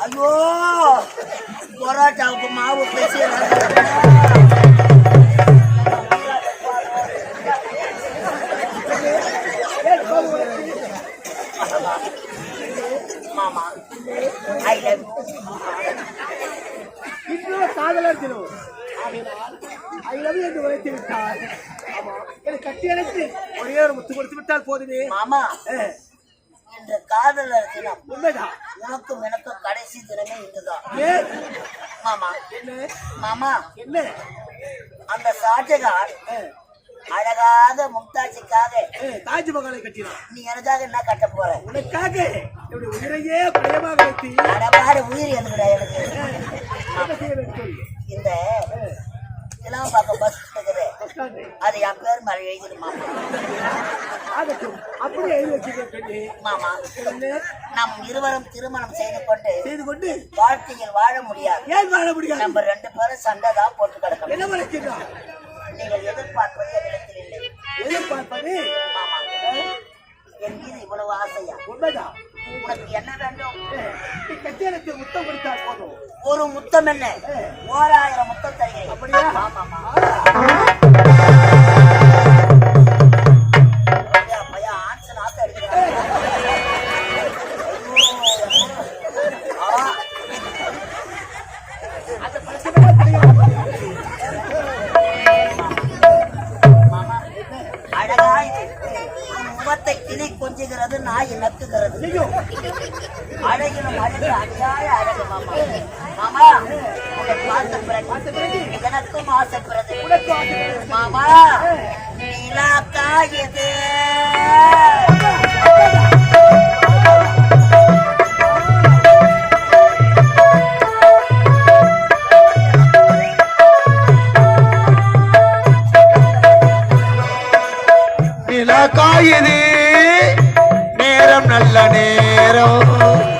ஐயோ பரோட்டாவுக்கு மாவு உனக்கு? மாமா ஐ லவ் இன்னும் காதலர் தினம். love you என்று உரைத்து விட்டார் எனக்கு கட்டி ஒரே ஒரு முத்து கொடுத்து விட்டால் போதுமே. மாமா இந்த காதலர் தினம் உண்மைதான். உனக்கும் எனக்கும் கடைசி தினமே இதுதான். மாமா. என்ன? மாமா. என்ன? அந்த ஷாஜகான் அழகாக மும்தாஜுக்காக தாஜ்மஹாலை கட்டினான். நீ எனக்காக என்ன கட்ட போற? உனக்காக என்னுடைய உயிரையே பிரயமாக வைத்து அடபாடு உயிர் எனக்கு. இந்த இதெல்லாம் பார்க்க பஸ். அது என் பேர் மேல எழுதிடு மாமா. அப்படியே எழுதி வச்சுக்க பெண்ணே மாமா நம் இருவரும் திருமணம் செய்து கொண்டு செய்து கொண்டு வாழ்க்கையில் வாழ முடியாது. ஏன் வாழ முடியாது? நம்ம ரெண்டு பேரும் சண்டை தான் போட்டு கிடக்கணும். என்ன வளர்க்கிறான் நீங்கள் எதிர்பார்ப்பது என்னிடத்தில் இல்லை. எதிர்பார்ப்பது? மாமா என் மீது இவ்வளவு ஆசையா? உண்மைதான். உனக்கு என்ன வேண்டும்? கட்டியெடுத்து முத்தம் கொடுத்தால் போதும். ஒரு முத்தம் என்ன? ஓராயிரம் முத்தம் தருகிறேன். அப்படியா? ஆமாமா அப்படியா, காயுது. நேரம் நல்ல நேரம்.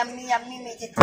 এমনি এমনি মেজেতে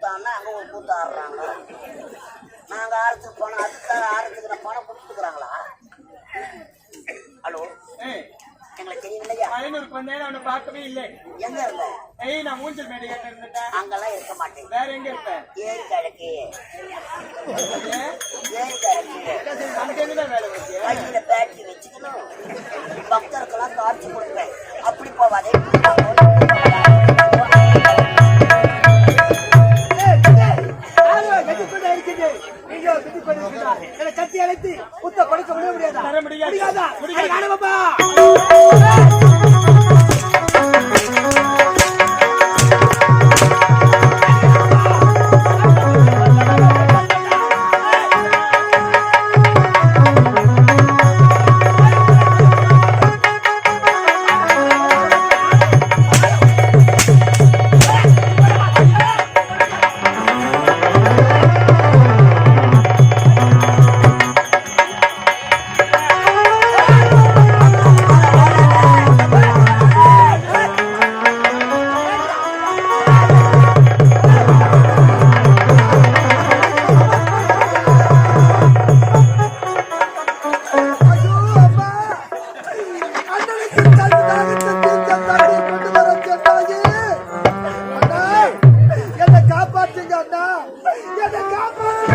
கூத்தாடினா அங்கே ஒரு கூத்து ஆடுறாங்க. நாங்கள் ஆறுத்துக்கு போனோம் அதுக்காக ஆறுத்துக்கு நான் பணம் கொடுத்துருக்குறாங்களா ஹலோ? எங்களுக்கு தெரியலையா ஐநூறு கொஞ்ச நேரம் அவனை இல்லை. எங்க இருந்த? ஏய் நான் ஊஞ்சல் மேடை இருந்தேன் அங்கெல்லாம் இருக்க மாட்டேன். வேற எங்க இருப்பேன் ஏரி கிழக்கு. தான் வேலை வச்சு கையில பேட்டரி பக்தருக்கெல்லாம் காட்சி கொடுப்பேன். அப்படி போவாதே. கொடுக்க முடியாதா? தர முடியாதா. முடியாதா? காப்பாத்துங்க அண்ணா என்னை காப்பாத்து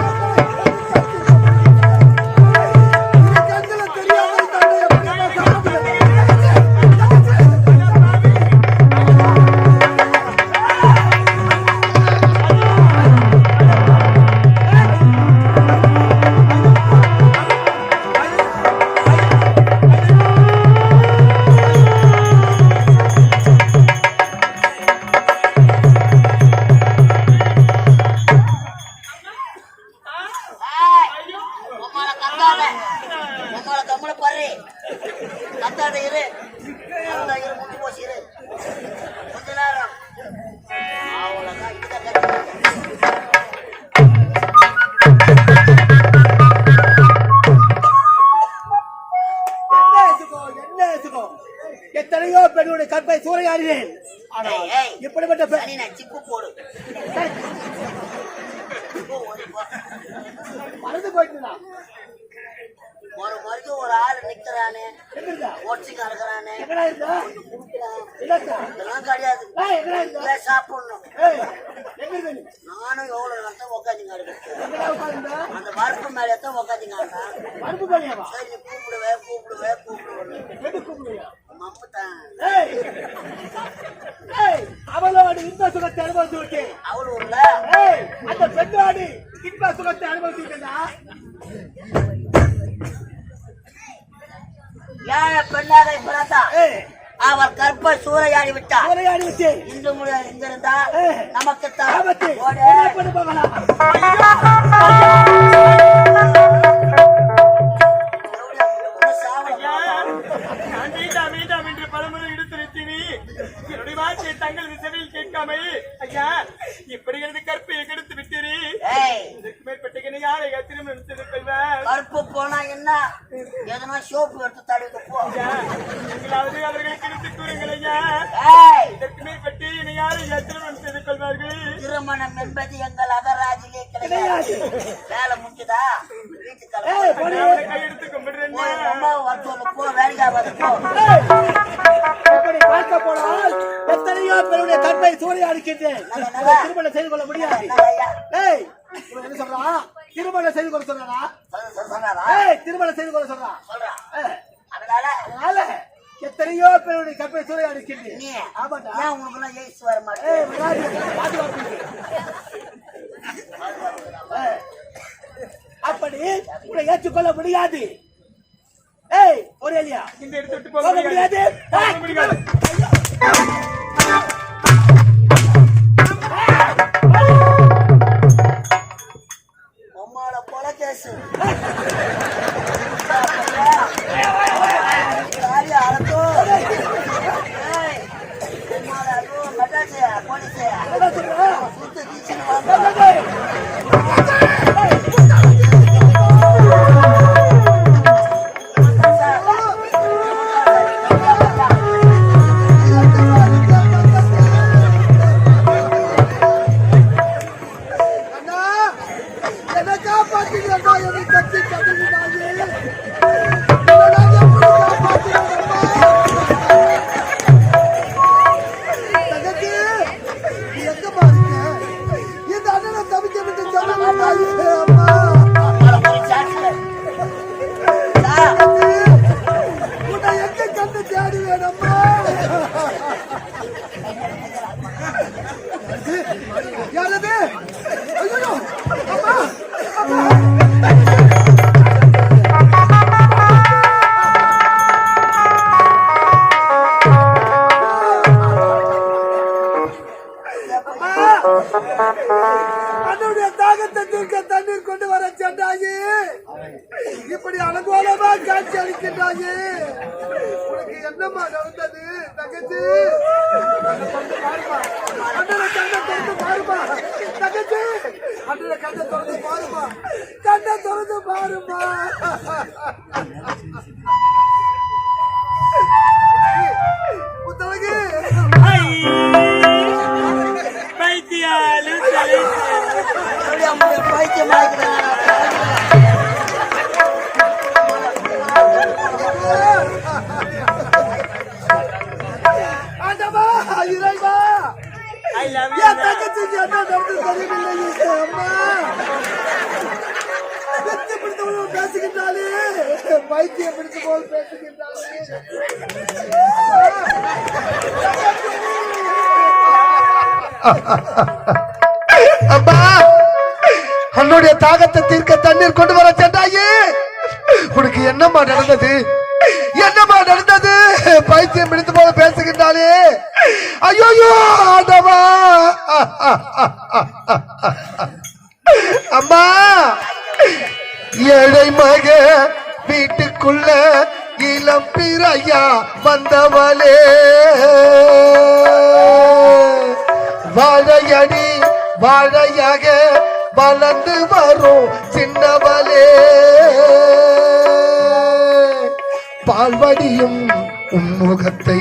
ஒரு வரைக்கும் ஒரு ஆள் நிக்கிறானே ஓட்சிங்க இருக்கிறானே கிடையாது. சாப்பிடணும். நானும் எவ்வளவு நேரத்தை உக்காந்துங்க அந்த பருப்பு மேலே தான் உக்காந்துங்க சரி கூப்பிடுவேன் கூப்பிடுவேன் கூப்பிடுவேன் மம்முட்டான் அவளோடு இன்ப சுகத்தை அனுபவிச்சு விட்டேன் அந்த பெண்ணோடு இன்ப சுகத்தை அனுபவிச்சு பண்ண போகலாம். சாவல நான் வேண்டாம் வேண்டாம் என்று பலமுறை எடுத்துரைத்தேனே. என்னுடைய வார்த்தையை தங்கள் விசையில் கேட்காமல் ஐயா இப்படி எனது கற்பை கெடுத்து கருப்பு போனா என்ன? எதனா சோப்பு எடுத்து தடவிட்டு போ. நீங்களாவது அவர்களுக்கு எடுத்து கூறுங்கள் ஐயா. ஏய். இதற்கு மேற்பட்டு என்னை யாரை திருமணம் செய்து கொள்வார்கள் திருமணம் என்பது எங்கள் அகராஜிலே கிடையாது. வேலை முடிஞ்சுதா? வீட்டுக்கு கையெடுத்து கும்பிடுறேன் போ போனால் எத்தனையோ பேருடைய கற்பை சூறையாடிக்கின்றேன் அதை திருமணம் செய்து கொள்ள முடியாது. என்ன சொல்றான் திருமணம் செய்து கொள்ள சொல்ல சொன்னாரா? ஏய் திருமணம் செய்து கொள்ள சொல்றான் சொல்றான் ஏய், அதனால அதனால எத்தனையோ பேருடைய கற்பை சூறையாடிக்கின்றேன் நீ ஆமாண்டா. ஏன் உனக்குலாம் ஏசு வர மாட்டேன் அப்படி உன்னை ஏற்றுக்கொள்ள முடியாது. ஏய் ஒரே இல்லையா இந்த எடுத்து விட்டு போக போக முடியாது. திறந்து பாருமா முத்தழகு அம்மா அன்னுடைய தாகத்தை தீர்க்க தண்ணீர் கொண்டு வர சென்றாயே. உனக்கு என்னம்மா நடந்தது? என்னம்மா நடந்தது? பைத்தியம் பிடித்து போல பேசுகின்றாலே ஐயோ ஆண்டவா. அம்மா ஏழை மக வீட்டுக்குள்ள இளம் பிறையா வந்தவளே. வாழையடி வாழையாக வளர்ந்து வரும் சின்னவளே. பால்வடியும் உன்முகத்தை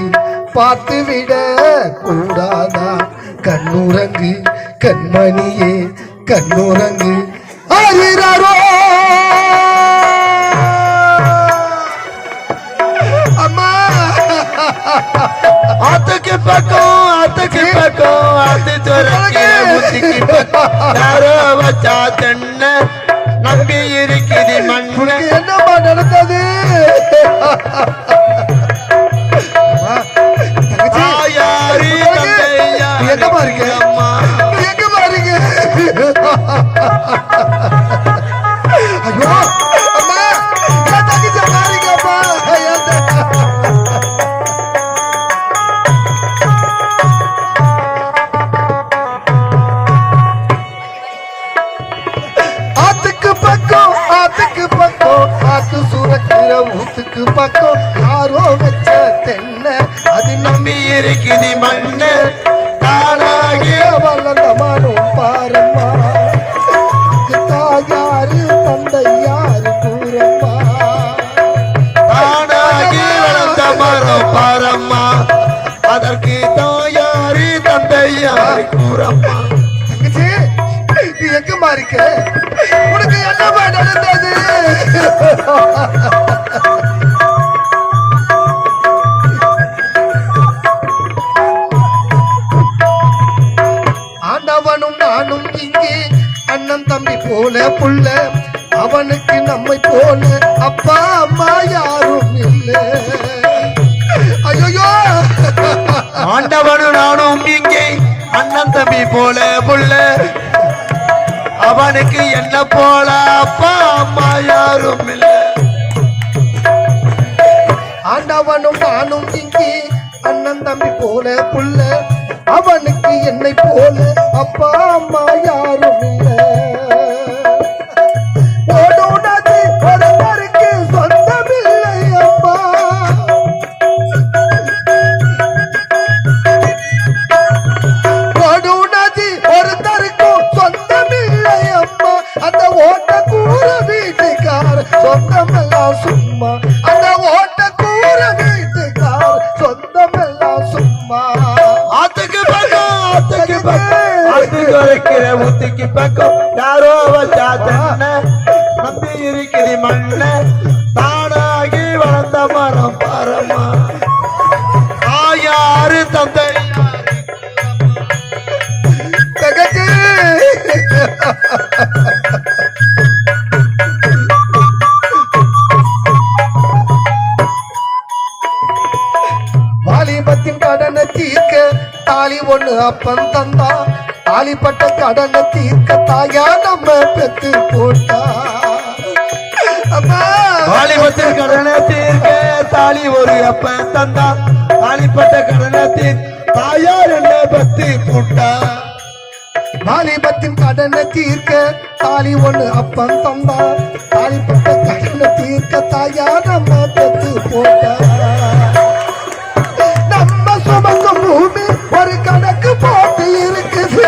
பார்த்துவிட கூடாதா? கண்ணுரங்கு கண்மணியே கண்ணுரங்கு வாழ்த்து துறக்கிற முத்துக்கு யாரோ வச்சா தென்ன. நம்பி இருக்குது மண் என்னம்மா நடந்தது? என்னமா இருக்கு? எங்கம்மா இருக்கு? ஆண்டவனும் நானும் இங்கே. அண்ணன் தம்பி போல புள்ள அவனுக்கு நம்மை போல. அப்பா அம்மா யாரும் இல்லை. ஐயோ ஆண்டவனும் நானும் இங்கே. அண்ணன் தம்பி போல புள்ள அவனுக்கு என்ன போல? அப்பா அம்மா யாரும் இல்ல. ஆண்டவனும் நானும் இங்கே. அண்ணன் தம்பி போல புள்ள அவனுக்கு என்னை போல அப்பா அம்மா யாரும் வாலிபத்தின் கடனை தீர்க்க தாலி ஒண்ணு அப்பன் தந்தா. தாலிப்பட்ட கடனை தீர்க்க தாயா நம்ம பெத்து போட்டா. அம்மா. வாலிபத்தில் கடனை தீர்க்க தாலி ஒரு அப்ப தந்தா. தாலிப்பட்ட கடனை தீர் தாயார் என்ன பத்தி புட்டா. வாலிபத்தின் கடனை தீர்க்க தாலி ஒண்ணு அப்பன் தந்தா. தாலிப்பட்ட கடனை தீர்க்க தாயா நம்ம பெத்து போட்டா. ஒரு கணக்கு போட்டு இருக்குது.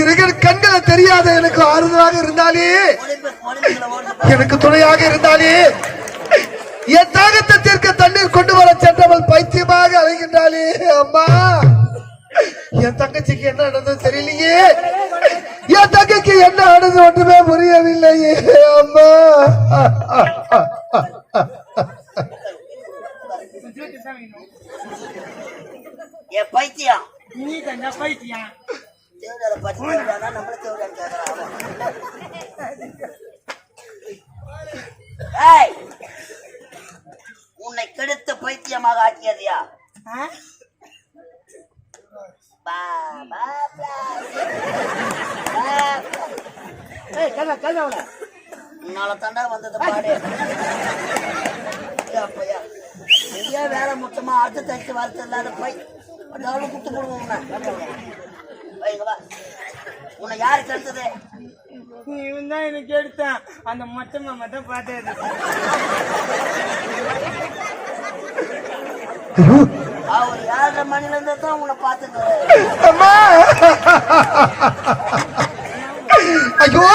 இருக்கிற கண்களை தெரியாத எனக்கு ஆறுதலாக இருந்தாலே. எனக்கு துணையாக இருந்தாலே. என் தாகத்தை தீர்க்க தண்ணீர் கொண்டு வர சென்றவள் பைத்தியமாக அழைகின்றாளே அம்மா. என் தங்கச்சிக்கு என்ன நடந்தது தெரியலையே. என் தங்கைக்கு என்ன ஆனது ஒன்றுமே புரியவில்லையே அம்மா. என் பைத்தியம். நீ பைத்தியம். தேவதார பத்தி தேவதானா நம்மள தேவதான்னு கேக்குறான் ஏய் உன்னை கெடுத்து பைத்தியமாக ஆக்கியதையா? பா பா பா. ஏய் கண்ணா கண்ணா அவளை உன்னால தாண்டா வந்தது பாடு. அப்பையா. நீயே வேற முட்டமா அடுத்து தைச்சு வரத்து இல்லாத பை. அதாவது குத்து கொடுங்க உன்னை யாரு கெடுத்தது இவன் தான் எனக்கு எடுத்தான். அந்த மொத்த மாமா தான் பார்த்தது. அவர் யார மணில இருந்தா தான் உன்னை பார்த்துட்டு அம்மா! ஐயோ!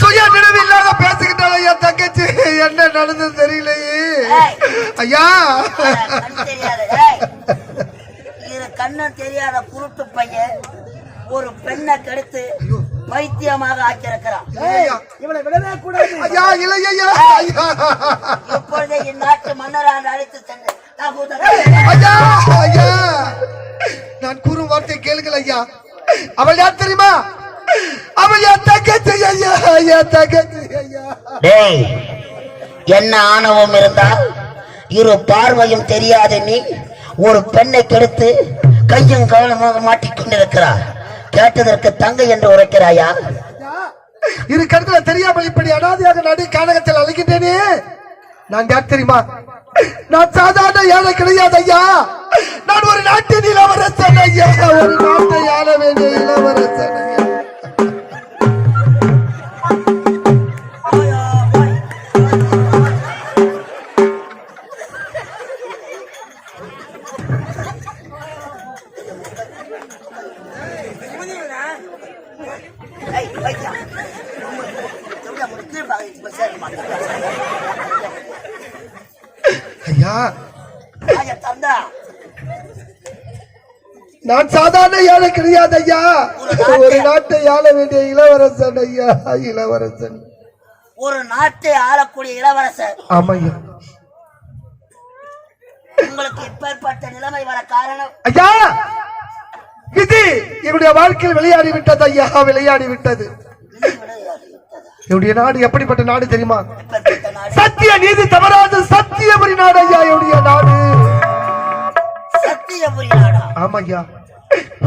சுய நினைவு இல்லாத பேசிக்கிட்டால என் தங்கச்சி. என்ன நடந்தது தெரியலையே. ஐயா! கண் தெரியாத. கண்ணு தெரியாத குருட்டு பையன். ஒரு பெண்ணை கெடுத்து பைத்தியமாக ஆக்கியிருக்கிறான். இவனை விடவே கூடாது. ஐயா ஐயா ஐயா. இப்பொழுதே இந்நாட்டு மன்னரால் அழைத்து சென்று ஐயா ஐயா. நான் கூறும் வார்த்தை கேளுங்கள் ஐயா. அவள் யார் தெரியுமா? அவள் என் தங்கச்சி ஐயா? என் தங்கச்சி ஐயா. டேய் என்ன ஆணவம் இருந்தால் இரு பார்வையும் தெரியாத நீ ஒரு பெண்ணை கெடுத்து கையும் கவனமாக மாட்டிக்கொண்டிருக்கிறார் கேட்டதற்கு தங்கை என்று உரைக்கிறாயா? இருக்கிறதுல தெரியாமல் இப்படி அனாதையாக நடு கானகத்தில் அழைக்கின்றேனே நான் யார் தெரியுமா? நான் சாதாரண ஏழை கிடையாது ஐயா. நான் ஒரு நாட்டின் இளவரசன் ஐயா. ஆள வேண்டிய இளவரசன் ஐயா இளவரசன். ஒரு நாட்டை ஆளக்கூடிய இளவரசர் ஆமா ஐயா உங்களுக்கு இப்பேற்பட்ட நிலைமை வர காரணம்? ஐயா! இது என்னுடைய வாழ்க்கையில் விளையாடி விட்டது ஐயா விளையாடி விட்டது? என்னுடைய நாடு எப்படிப்பட்ட நாடு தெரியுமா? சத்திய நீதி தவறாது சத்தியபுரி நாடு ஐயா என்னுடைய நாடு. சத்தியபுரி நாடா? ஆமா ஐயா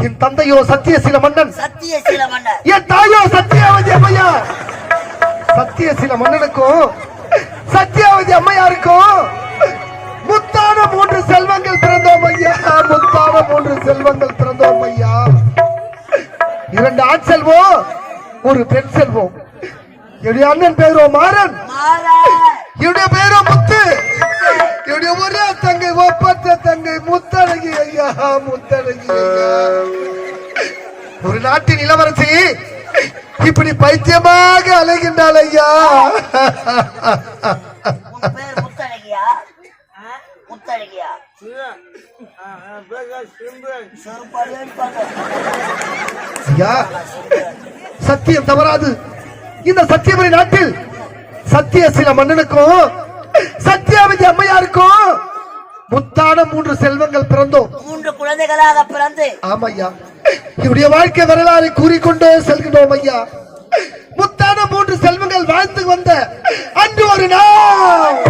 என் தந்தையோ சத்தியசீல மன்னன். சத்திய சீல மன்னர் என் தாயோ சத்தியாவதி அம்மையா சத்தியசீல மன்னனுக்கும் சத்தியாவதி அம்மையாருக்கும் முத்தான மூன்று செல்வங்கள் பிறந்தோம் ஐயா. முத்தான மூன்று செல்வங்கள் பிறந்தோம் ஐயா. இரண்டு ஆண் செல்வம் ஒரு பெண் செல்வம். என்னுடைய அண்ணன் பேரோ மாறன். மாறா என்னுடைய பேரோ முத்து. என்னுடைய ஒரே தங்கை ஒப்பற்ற தங்கை முத்தழகி ஐயா முத்தழகி ஒரு நாட்டின் இளவரசி இப்படி பைத்தியமாக அலைகின்றாள் ஐயா. சத்தியம் தவறாது. இந்த சத்தியபுரி நாட்டில் சத்திய சில மன்னனுக்கும் சத்தியாவதி அம்மையாருக்கும் முத்தான மூன்று செல்வங்கள் பிறந்தோம். மூன்று குழந்தைகளாக பிறந்து. ஆமையா. இவருடைய வாழ்க்கை வரலாறு கூறிக்கொண்டே செல்கிறோம் ஐயா. முத்தான மூன்று செல்வங்கள் வாழ்ந்து வந்த அன்று ஒரு நாள்.